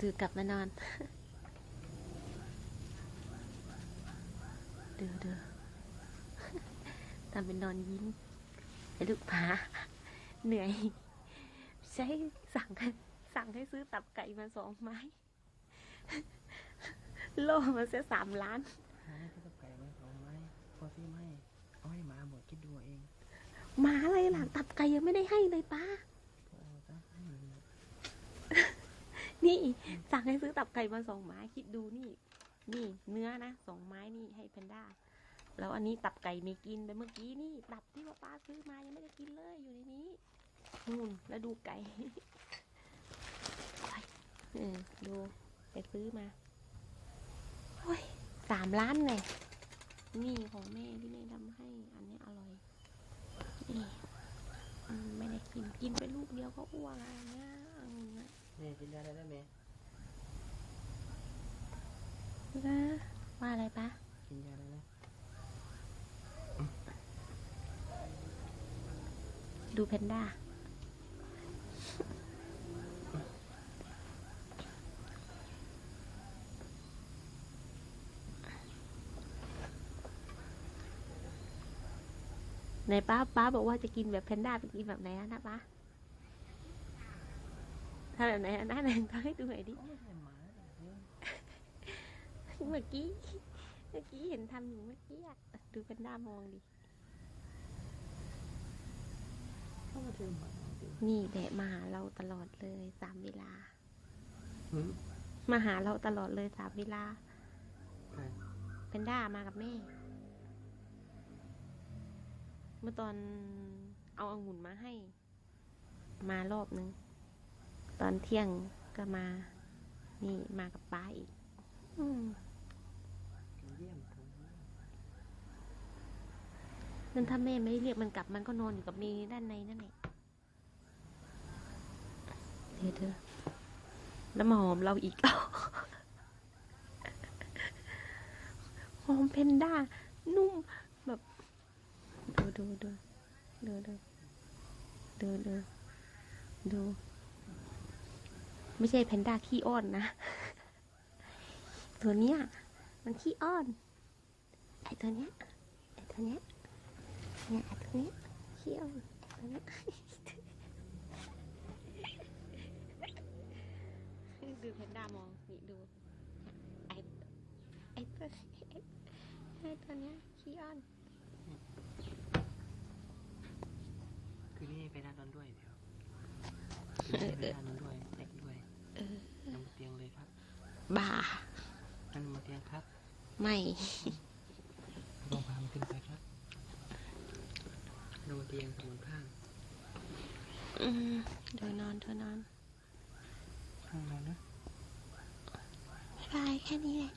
ถือกลับมานอน เดือเดือทำเป็นนอนยิ้มไอ้ลูกผาเหนื่อย ใช้สั่งให้สั่งให้ซื้อตับไก่มาสองไม้ โลมาเสียสามล้านหาที่กับไก่ไว้สองไม้พอซื้อไม่เอาให้หมาหมดคิดดูเอาเองหมาอะไรหลังตับไก่ยังไม่ได้ให้เลยป้าโอ้จ้าให้มัน นี่สั่งให้ซื้อตับไก่มาสองไม้คิดดูนี่ นี่เนื้อนะสองไม้นี่ให้แพนด้า แล้วอันนี้ตับไก่ม่กินไปเมื่อกี้นี่ ตับที่ว่าป้าซื้อมายังไม่ได้กินเลยอยู่ในนี้นู่นแล้วดูไก่เออดูไปซื้อมาโอ้ยสามล้านเลยนี่ของแม่ที่แม่ทำให้ อันนี้อร่อยนี่ไม่ได้กินกินไปลูกเดียวก็อ้วกอะไรเงี้ย แม่กินยาได้ได้ไหมนะว่าอะไรปะกินยาได้ไหมดูแพนด้า ไหนป้าป้าบอกว่าจะกินแบบแพนด้าไปกินแบบไหนอะนะป้า ถ้าแบบไหนอะหน้าไหนทำให้ดูหน่อยดิโอ้ยให้หมาเนี่ยเมื่อกี้ เมื่อกี้เห็นทำอยู่เมื่อกี้อะดูแพนด้ามองดิ เข้ามาเจอหมาดินี่แหละมาหาเราตลอดเลยสามเวลาหืมมาหาเราตลอดเลยสามเวลา ใครแพนด้ามากับแม่ เมื่อตอนเอาองุ่นมาให้ มารอบนึง ตอนเที่ยงก็มา นี่มากับป้าอีก อืมเยี่ยมผมนั่นถ้าแม่ไม่ได้เรียกมันกลับมันก็นอนอยู่กับเมย์ด้านในนั่นแหละเดี๋ยวเธอ แล้วมาหอมเราอีกหอมเพนด้า นุ่มแบบ ดูดูดูดูดูดูดูดู ไม่ใช่แพนด้าขี้อ้อนนะ ตัวเนี้ยมันขี้อ้อน ไอตัวเนี้ย ไอตัวเนี้ย เนี่ยไอตัวเนี้ยขี้อ้อนไอ้ตัวเนี้ยดูแพนด้ามองนี่ดู ไอไอตัวไอ้ไอตัวเนี้ยขี้อ้อน คืนนี้ไปนอนด้วยเดี๋ยว บ้านอนบนเตียงครับ ไม่ลองพามันขึ้นไปครับนอนบนเตียงสมุนข้างอืมเดี๋ยวนอนเดี๋ยวนอนข้างนอนนะบ๊ายบายแค่นี้แหละ